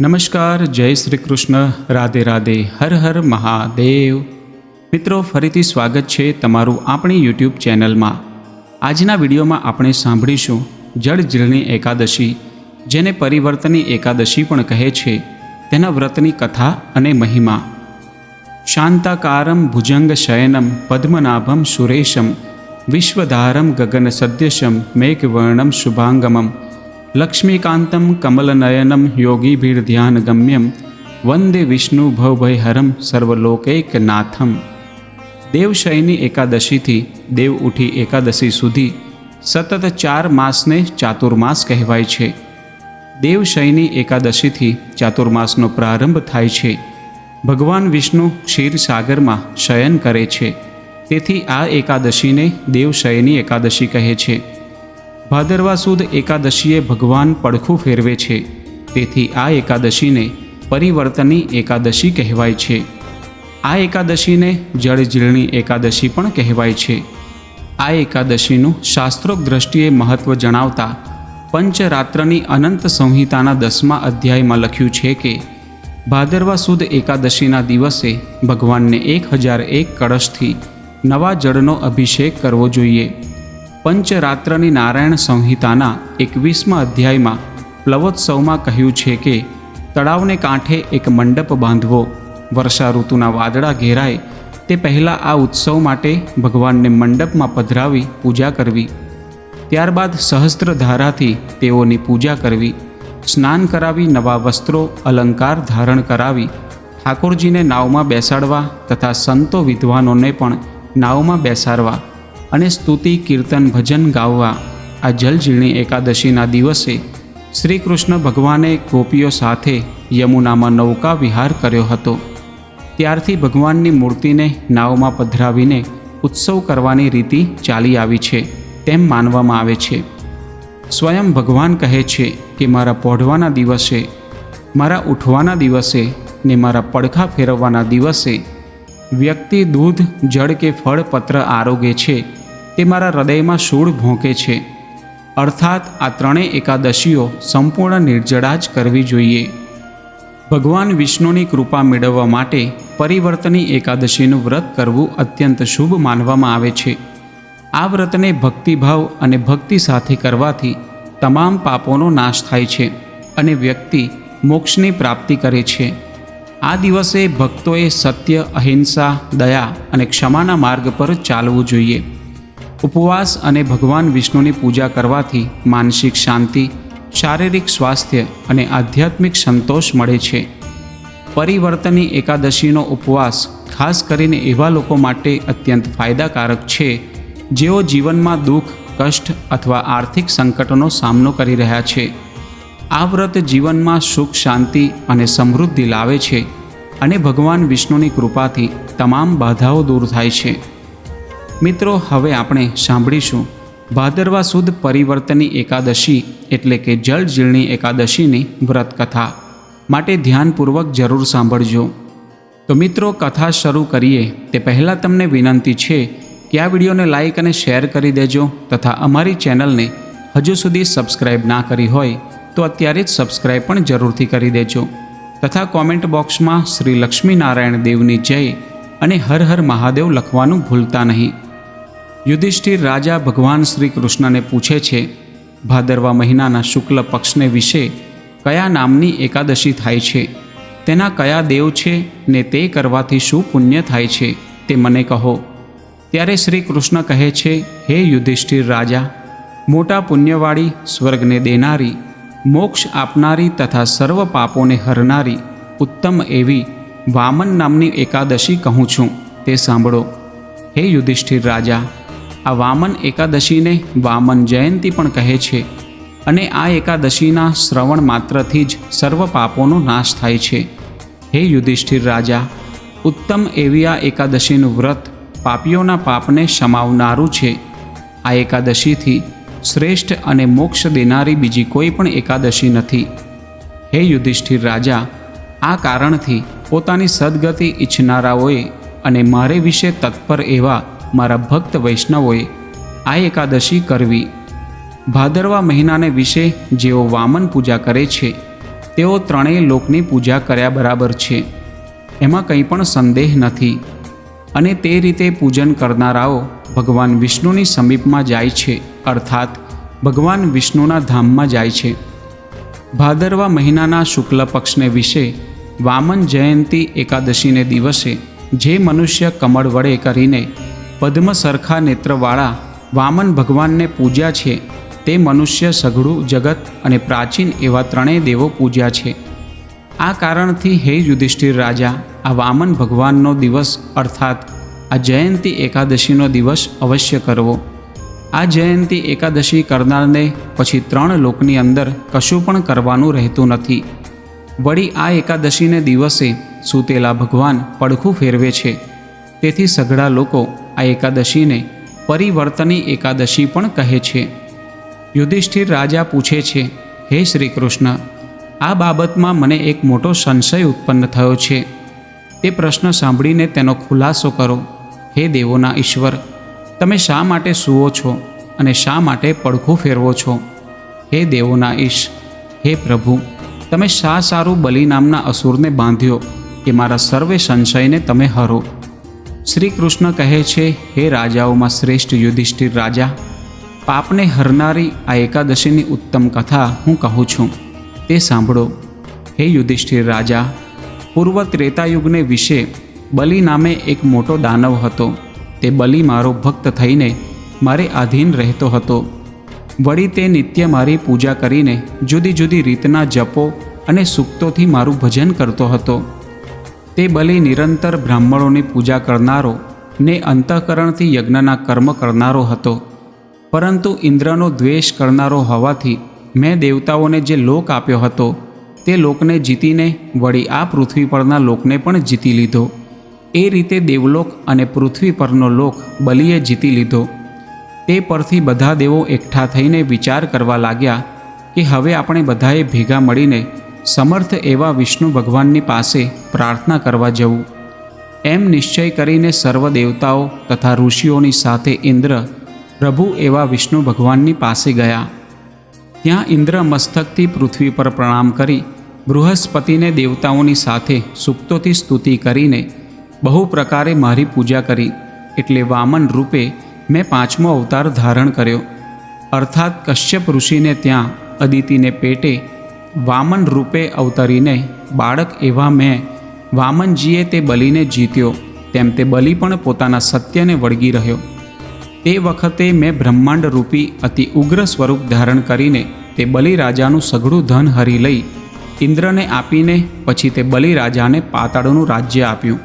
નમસ્કાર, જય શ્રી કૃષ્ણ, રાધે રાધે, હર હર મહાદેવ. મિત્રો, ફરીથી સ્વાગત છે તમારું આપણી યુટ્યુબ ચેનલમાં. આજના વિડીયોમાં આપણે સાંભળીશું જળ જીર્ણી એકાદશી, જેને પરિવર્તની એકાદશી પણ કહે છે. તેના વ્રતની કથા અને મહિમા. શાંતાકારમ ભુજંગ શયનમ પદ્મનાભમ સુરેશમ, વિશ્વધારમ ગગન સદ્યશમ મેઘવર્ણમ શુભાંગમમ લક્ષ્મીકાંતમ કમલનયનમ યોગીભીર્ધ્યાનગમ્યમ વંદે વિષ્ણુ ભવભયહરમ સર્વલોકૈકનાથમ દેવશયની એકાદશીથી દેવ ઉઠી એકાદશી સુધી સતત ચાર માસને ચાતુર્માસ કહેવાય છે દેવશયની એકાદશીથી ચાતુર્માસનો પ્રારંભ થાય છે ભગવાન વિષ્ણુ ક્ષીરસાગરમાં શયન કરે છે તેથી આ એકાદશીને દેવશયની એકાદશી કહે છે। ભાદરવા સુદ એકાદશીએ ભગવાન પડખું ફેરવે છે. તેથી આ એકાદશીને પરિવર્તની એકાદશી કહેવાય છે. આ એકાદશીને જળજીલણી એકાદશી પણ કહેવાય છે. આ એકાદશીનું શાસ્ત્રોક દ્રષ્ટિએ મહત્ત્વ જણાવતા પંચરાત્રની અનંત સંહિતાના દસમા અધ્યાયમાં લખ્યું છે કે, ભાદરવા સુદ એકાદશીના દિવસે ભગવાનને એક હજાર એક કળશથી નવા જળનો અભિષેક કરવો જોઈએ. પંચરાત્રની નારાયણ સંહિતાના એકવીસમા અધ્યાયમાં પ્લવોત્સવમાં કહ્યું છે કે, તળાવને કાંઠે એક મંડપ બાંધવો, વર્ષા ઋતુના વાદળા ઘેરાય, તે પહેલાં આ ઉત્સવ માટે ભગવાનને મંડપમાં પધરાવી પૂજા કરવી. ત્યારબાદ સહસ્ત્રધારાથી તેઓની પૂજા કરવી, સ્નાન કરાવી નવા વસ્ત્રો, અલંકાર ધારણ કરાવી, ઠાકોરજીને નાવમાં બેસાડવા તથા સંતો વિદ્વાનોને પણ નાવમાં બેસાડવા અને સ્તુતિ, કીર્તન, ભજન ગાવવા આ જલજીર્ણી એકાદશીના દિવસે શ્રી કૃષ્ણ ભગવાને ગોપીઓ સાથે યમુનામાં નૌકા વિહાર કર્યો હતો. ત્યારથી ભગવાનની મૂર્તિને નાવમાં પધરાવીને ઉત્સવ કરવાની રીતિ ચાલી આવી છે તેમ માનવામાં આવે છે. સ્વયં ભગવાન કહે છે કે મારા પોઢવાના દિવસે, મારા ઉઠવાના દિવસે ને મારા પડખા ફેરવવાના દિવસે વ્યક્તિ દૂધ, જળ કે ફળ પત્ર આરોગે છે તે મારા હૃદયમાં શૂળ ભોંકે છે. અર્થાત આ ત્રણેય એકાદશીઓ સંપૂર્ણ નિર્જળા જ કરવી જોઈએ. ભગવાન વિષ્ણુની કૃપા મેળવવા માટે પરિવર્તની એકાદશીનું વ્રત કરવું અત્યંત શુભ માનવામાં આવે છે. આ વ્રતને ભક્તિભાવ અને ભક્તિ સાથે કરવાથી તમામ પાપોનો નાશ થાય છે અને વ્યક્તિ મોક્ષની પ્રાપ્તિ કરે છે. આ દિવસે ભક્તોએ સત્ય, અહિંસા, દયા અને ક્ષમાના માર્ગ પર ચાલવું જોઈએ. ઉપવાસ અને ભગવાન વિષ્ણુની પૂજા કરવાથી માનસિક શાંતિ, શારીરિક સ્વાસ્થ્ય અને આધ્યાત્મિક સંતોષ મળે છે. પરિવર્તની એકાદશીનો ઉપવાસ ખાસ કરીને એવા લોકો માટે અત્યંત ફાયદાકારક છે, જેઓ જીવનમાં દુઃખ, કષ્ટ અથવા આર્થિક સંકટનો સામનો કરી રહ્યા છે. આ વ્રત જીવનમાં સુખ, શાંતિ અને સમૃદ્ધિ લાવે છે અને ભગવાન વિષ્ણુની કૃપાથી તમામ બાધાઓ દૂર થાય છે. મિત્રો, હવે આપણે સાંભળીશું. ભાદરવા સુદ પરિવર્તની એકાદશી એટલે કે જળજીર્ણી એકાદશીની વ્રતકથા. માટે ધ્યાનપૂર્વક જરૂર સાંભળજો. તો મિત્રો, કથા શરૂ કરીએ. તે પહેલાં તમને વિનંતી છે કે આ વિડીયોને લાઇક અને શેર કરી દેજો તથા અમારી ચેનલને હજુ સુધી સબસ્ક્રાઇબ ના કરી હોય તો અત્યારે જ સબસ્ક્રાઇબ પણ જરૂરથી કરી દેજો. તથા કોમેન્ટ બોક્સમાં શ્રી લક્ષ્મીનારાયણ દેવની જય અને હર હર મહાદેવ લખવાનું ભૂલતા નહીં. યુધિષ્ઠિર રાજા ભગવાન શ્રી કૃષ્ણને પૂછે છે, ભાદરવા મહિનાના શુક્લ પક્ષને વિશે કયા નામની એકાદશી થાય છે? તેના કયા દેવ છે ને તે કરવાથી શું પુણ્ય થાય છે તે મને કહો. ત્યારે શ્રી કૃષ્ણ કહે છે, હે યુધિષ્ઠિર રાજા, મોટા પુણ્યવાળી, સ્વર્ગને દેનારી, મોક્ષ આપનારી તથા સર્વ પાપોને હરનારી ઉત્તમ એવી વામન નામની એકાદશી કહું છું, તે સાંભળો. હે યુધિષ્ઠિર રાજા આ વામન એકાદશીને વામન જયંતી પણ કહે છે. અને આ એકાદશીના શ્રવણ માત્રથી જ સર્વ પાપોનો નાશ થાય છે. હે યુધિષ્ઠિર રાજા, ઉત્તમ એવી આ એકાદશીનું વ્રત પાપીઓના પાપને સમાવનારું છે. આ એકાદશીથી શ્રેષ્ઠ અને મોક્ષ દેનારી બીજી કોઈ પણ એકાદશી નથી. હે યુધિષ્ઠિર રાજા, આ કારણથી પોતાની સદગતિ ઈચ્છનારાઓએ અને મારે વિશે તત્પર એવા મારા ભક્ત વૈષ્ણવોએ આ એકાદશી કરવી. ભાદરવા મહિનાને વિશે જેઓ વામન પૂજા કરે છે, તેઓ ત્રણેય લોકની પૂજા કર્યા બરાબર છે. એમાં કંઈ પણ સંદેહ નથી. અને તે રીતે પૂજન કરનારાઓ ભગવાન વિષ્ણુની સમીપમાં જાય છે, અર્થાત ભગવાન વિષ્ણુના ધામમાં જાય છે. ભાદરવા મહિનાના શુક્લ પક્ષને વિશે વામન જયંતી એકાદશીને દિવસે જે મનુષ્ય કમળ વડે કરીને પદ્મ સરખા નેત્રવાળા વામન ભગવાનને પૂજ્યા છે. તે મનુષ્ય સઘળું જગત અને પ્રાચીન એવા ત્રણેય દેવો પૂજ્યા છે. આ કારણથી હે યુધિષ્ઠિર રાજા, આ વામન ભગવાનનો દિવસ અર્થાત આ જયંતી એકાદશીનો દિવસ અવશ્ય કરવો. આ જયંતી એકાદશી કરનારને પછી ત્રણ લોકની અંદર કશું પણ કરવાનું રહેતું નથી. વળી આ એકાદશીને દિવસે સૂતેલા ભગવાન પડખું ફેરવે છે. તેથી સઘળા લોકો આ એકાદશીને પરિવર્તની એકાદશી પણ કહે છે. યુધિષ્ઠિર રાજા પૂછે છે, હે શ્રી કૃષ્ણ આ બાબતમાં મને એક મોટો સંશય ઉત્પન્ન થયો છે. તે પ્રશ્ન સાંભળીને તેનો ખુલાસો કરો. હે દેવોના ઈશ્વર, તમે શા માટે સૂવો છો અને શા માટે પડખું ફેરવો છો? હે દેવોના ઈશ, હે પ્રભુ, તમે શા સારું બલિ નામના અસુરને બાંધ્યો કે મારા સર્વે સંશયને તમે હરો? શ્રી કૃષ્ણ કહે છે, હે રાજાઓમાં શ્રેષ્ઠ યુધિષ્ઠિર રાજા, પાપને હરનારી આ એકાદશીની ઉત્તમ કથા હું કહું છું. તે સાંભળો. હે યુધિષ્ઠિર રાજા, પૂર્વ ત્રેતાયુગને વિશે બલિ નામે એક મોટો દાનવ હતો. તે બલિ મારો ભક્ત થઈને મારે આધીન રહેતો હતો. વળી તે નિત્ય મારી પૂજા કરીને જુદી જુદી રીતના જપો અને સૂક્તોથી મારું ભજન કરતો હતો. તે બલિ નિરંતર બ્રાહ્મણોની પૂજા કરનારો ને અંતઃકરણથી યજ્ઞના કર્મ કરનારો હતો. પરંતુ ઇન્દ્રનો દ્વેષ કરનારો હોવાથી મેં દેવતાઓને જે લોક આપ્યો હતો, તે લોકને જીતીને વળી આ પૃથ્વી પરના લોકને પણ જીતી લીધો. એ રીતે દેવલોક અને પૃથ્વી પરનો લોક બલિએ જીતી લીધો. તે પરથી બધા દેવો એકઠા થઈને વિચાર કરવા લાગ્યા કે હવે આપણે બધાએ ભેગા મળીને સમર્થ એવા વિષ્ણુ ભગવાનની પાસે પ્રાર્થના કરવા જવું. એમ નિશ્ચય કરીને સર્વ દેવતાઓ તથા ઋષિઓની સાથે ઇન્દ્ર, પ્રભુ એવા વિષ્ણુ ભગવાનની પાસે ગયા. ત્યાં ઇન્દ્ર મસ્તકથી પૃથ્વી પર પ્રણામ કરી બૃહસ્પતિને દેવતાઓની સાથે સુક્તોથી સ્તુતિ કરીને બહુ પ્રકારે મારી પૂજા કરી એટલે વામન રૂપે મેં પાંચમો અવતાર ધારણ કર્યો. અર્થાત કશ્યપ ઋષિને ત્યાં અદિતિને પેટે વામન રૂપે અવતરીને બાળક એવા મેં, વામનજીએ તે બલિને જીત્યો, તેમ તે બલિ પણ પોતાના સત્યને વળગી રહ્યો. તે વખતે મેં બ્રહ્માંડ રૂપી અતિ ઉગ્ર સ્વરૂપ ધારણ કરીને તે બલિ રાજાનું સઘળું ધન હરી લઈ, ઇન્દ્રને આપીને પછી તે બલિરાજાને પાતાળનું રાજ્ય આપ્યું.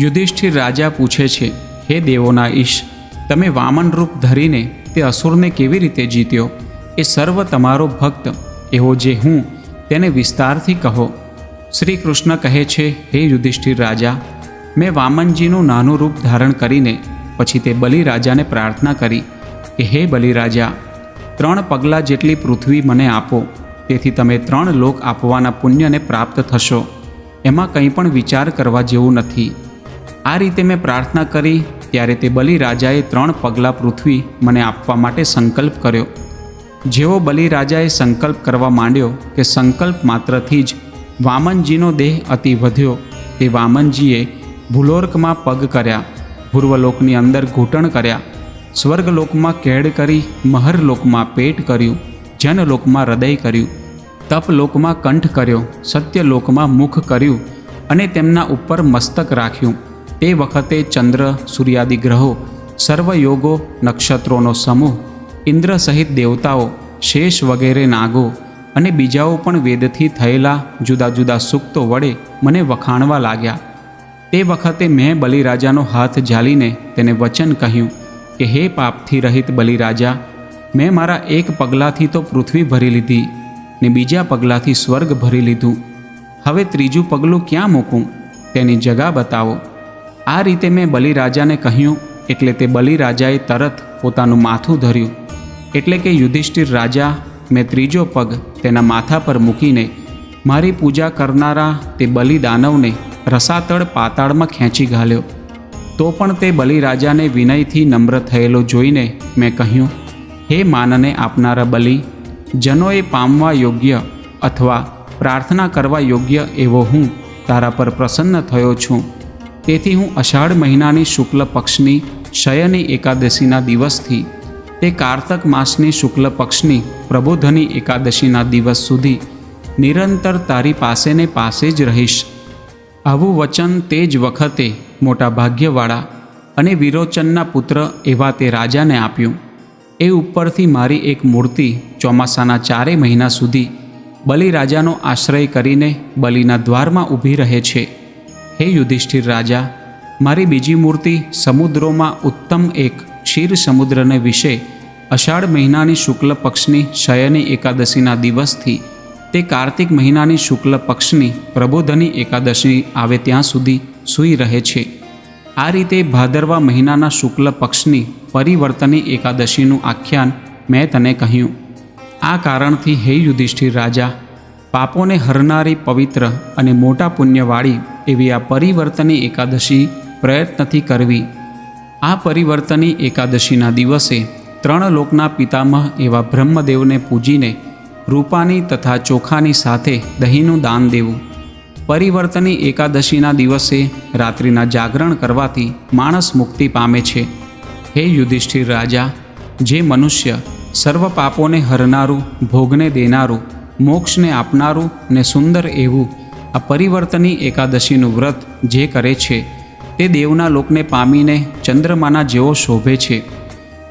યુધિષ્ઠિર રાજા પૂછે છે, હે દેવોના ઈશ, તમે વામન રૂપ ધરીને તે અસુરને કેવી રીતે જીત્યો? એ સર્વ તમારો ભક્ત એવો જે હું તેને વિસ્તારથી કહો. શ્રી કૃષ્ણ કહે છે, હે યુધિષ્ઠિર રાજા, મેં વામનજીનું નાનું રૂપ ધારણ કરીને પછી તે બલિ રાજાને પ્રાર્થના કરી કે, હે બલિરાજા, ત્રણ પગલાં જેટલી પૃથ્વી મને આપો, તેથી તમે ત્રણ લોક આપવાના પુણ્યને પ્રાપ્ત થશો. એમાં કંઈ પણ વિચાર કરવા જેવું નથી. આ રીતે મેં પ્રાર્થના કરી, ત્યારે તે બલિ રાજાએ ત્રણ પગલાં પૃથ્વી મને આપવા માટે સંકલ્પ કર્યો. જેવો બલિરાજાએ સંકલ્પ કરવા માંડ્યો કે સંકલ્પ માત્રથી જ વામનજીનો દેહ અતિ વધ્યો, તે વામનજીએ ભૂલોર્કમાં પગ કર્યા પૂર્વલોકની અંદર ઘૂંટણ કર્યા, સ્વર્ગલોકમાં કેડ કરી, મહરલોકમાં પેટ કર્યું, જનલોકમાં હૃદય કર્યું, તપલોકમાં કંઠ કર્યો, સત્યલોકમાં મુખ કર્યું અને તેમના ઉપર મસ્તક રાખ્યું. તે વખતે ચંદ્ર, સૂર્યાદિ ગ્રહો, સર્વયોગો નક્ષત્રોનો સમૂહ ઇન્દ્ર સહિત દેવતાઓ, શેષ વગેરે નાગો અને બીજાઓ પણ વેદથી થયેલા જુદા જુદા સૂક્તો વડે મને વખાણવા લાગ્યા. તે વખતે મેં બલિરાજાનો હાથ ઝાલીને તેને વચન કહ્યું કે, હે પાપથી રહિત બલિરાજા, મેં મારા એક પગલાંથી તો પૃથ્વી ભરી લીધી ને બીજા પગલાંથી સ્વર્ગ ભરી લીધું. હવે ત્રીજું પગલું ક્યાં મૂકું? તેની જગા બતાવો. આ રીતે મેં બલિરાજાને કહ્યું એટલે તે બલિરાજાએ તરત પોતાનું માથું ધર્યું. એટલે કે યુધિષ્ઠિર રાજા, મેં ત્રીજો પગ તેના માથા પર મૂકીને મારી પૂજા કરનારા તે બલિદાનવને રસાતળ પાતાળમાં ખેંચી ઘાલ્યો. તો પણ તે બલિરાજાને વિનયથી નમ્ર થયેલો જોઈને મેં કહ્યું, હે માનને આપનારા બલિ, જનોએ પામવા યોગ્ય અથવા પ્રાર્થના કરવા યોગ્ય એવો હું તારા પર પ્રસન્ન થયો છું. તેથી હું અષાઢ મહિનાની શુક્લ પક્ષની શયની એકાદશીના દિવસથી તે કારતક માસની શુક્લ પક્ષની પ્રબોધની એકાદશીના દિવસ સુધી નિરંતર તારી પાસે ને પાસે જ રહીશ. આવું વચન તે જ વખતે મોટા ભાગ્યવાળા અને વિરોચનના પુત્ર એવા તે રાજાને આપ્યું. એ ઉપરથી મારી એક મૂર્તિ ચોમાસાના ચારે મહિના સુધી બલિરાજાનો આશ્રય કરીને બલિના દ્વારમાં ઊભી રહે છે. હે યુધિષ્ઠિર રાજા, મારી બીજી મૂર્તિ સમુદ્રોમાં ઉત્તમ એક ક્ષીર સમુદ્રને વિશે અષાઢ મહિનાની શુક્લ પક્ષની શયની એકાદશીના દિવસથી તે કાર્તિક મહિનાની શુક્લ પક્ષની પ્રબોધની એકાદશી આવે ત્યાં સુધી સૂઈ રહે છે. આ રીતે ભાદરવા મહિનાના શુક્લ પક્ષની પરિવર્તની એકાદશીનું આખ્યાન મેં તને કહ્યું. આ કારણથી હે યુધિષ્ઠિર રાજા, પાપોને હરનારી પવિત્ર અને મોટા પુણ્યવાળી એવી આ પરિવર્તની એકાદશી પ્રયત્નથી કરવી. આ પરિવર્તની એકાદશીના દિવસે ત્રણ લોકના પિતામહ એવા બ્રહ્મદેવને પૂજીને રૂપાની તથા ચોખાની સાથે દહીંનું દાન દેવું. પરિવર્તની એકાદશીના દિવસે રાત્રિના જાગરણ કરવાથી માણસ મુક્તિ પામે છે. હે યુધિષ્ઠિર રાજા, જે મનુષ્ય સર્વ પાપોને હરનારું, ભોગને દેનારું, મોક્ષને આપનારું ને સુંદર એવું આ પરિવર્તની એકાદશીનું વ્રત જે કરે છે, તે દેવના લોકને પામીને ચંદ્રમાના જેવો શોભે છે.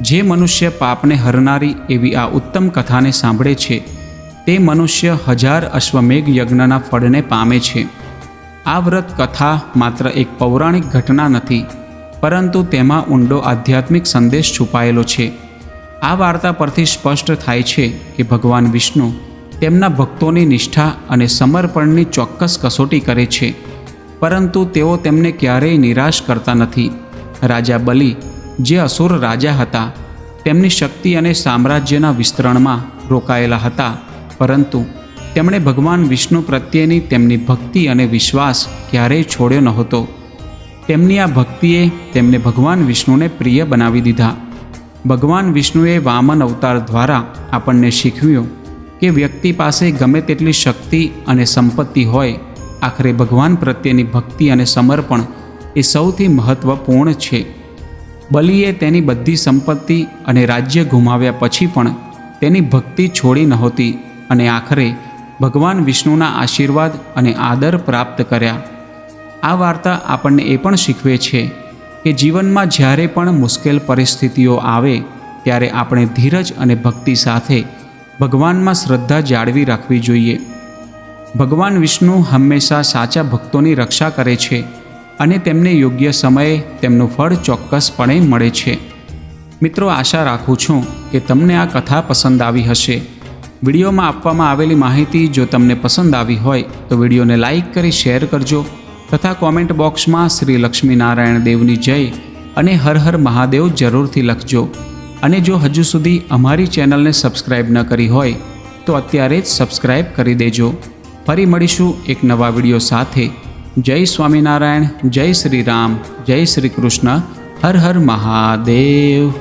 જે મનુષ્ય પાપને હરનારી એવી આ ઉત્તમ કથાને સાંભળે છે, તે મનુષ્ય હજાર અશ્વમેઘ યજ્ઞના ફળને પામે છે. આ વ્રત કથા માત્ર એક પૌરાણિક ઘટના નથી, પરંતુ તેમાં ઊંડો આધ્યાત્મિક સંદેશ છુપાયેલો છે. આ વાર્તા પરથી સ્પષ્ટ થાય છે કે ભગવાન વિષ્ણુ તેમના ભક્તોની નિષ્ઠા અને સમર્પણની ચોક્કસ કસોટી કરે છે, પરંતુ તેઓ તેમને ક્યારેય નિરાશ કરતા નથી. રાજા બલિ જે અસુર રાજા હતા, તેમની શક્તિ અને સામ્રાજ્યના વિસ્તરણમાં રોકાયેલા હતા. પરંતુ તેમણે ભગવાન વિષ્ણુ પ્રત્યેની તેમની ભક્તિ અને વિશ્વાસ ક્યારેય છોડ્યો નહોતો તેમની આ ભક્તિએ તેમને ભગવાન વિષ્ણુને પ્રિય બનાવી દીધા. ભગવાન વિષ્ણુએ વામન અવતાર દ્વારા આપણને શીખવ્યું કે વ્યક્તિ પાસે ગમે તેટલી શક્તિ અને સંપત્તિ હોય, આખરે ભગવાન પ્રત્યેની ભક્તિ અને સમર્પણ એ સૌથી મહત્ત્વપૂર્ણ છે. બલિએ તેની બધી સંપત્તિ અને રાજ્ય ગુમાવ્યા પછી પણ તેની ભક્તિ છોડી નહોતી અને આખરે ભગવાન વિષ્ણુના આશીર્વાદ અને આદર પ્રાપ્ત કર્યા. આ વાર્તા આપણને એ પણ શીખવે છે કે જીવનમાં જ્યારે પણ મુશ્કેલ પરિસ્થિતિઓ આવે, ત્યારે આપણે ધીરજ અને ભક્તિ સાથે ભગવાનમાં શ્રદ્ધા જાળવી રાખવી જોઈએ. ભગવાન વિષ્ણુ હંમેશા સાચા ભક્તોની રક્ષા કરે છે અને તેમને યોગ્ય સમયે તેમનું ફળ ચોક્કસપણે મળે છે. મિત્રો, આશા રાખું છું કે તમને આ કથા પસંદ આવી હશે. વિડીયોમાં આપવામાં આવેલી માહિતી જો તમને પસંદ આવી હોય, તો વિડીયોને લાઇક કરી શેર કરજો તથા કોમેન્ટ બોક્સમાં શ્રી લક્ષ્મીનારાયણ દેવની જય અને હર હર મહાદેવ જરૂરથી લખજો. અને જો હજુ સુધી અમારી ચેનલને સબસ્ક્રાઇબ ન કરી હોય, તો અત્યારે જ સબસ્ક્રાઇબ કરી દેજો. ફરી મળીશું એક નવા વીડિયો સાથે. જય સ્વામિનારાયણ જય શ્રી રામ જય શ્રી કૃષ્ણ હર હર મહાદેવ.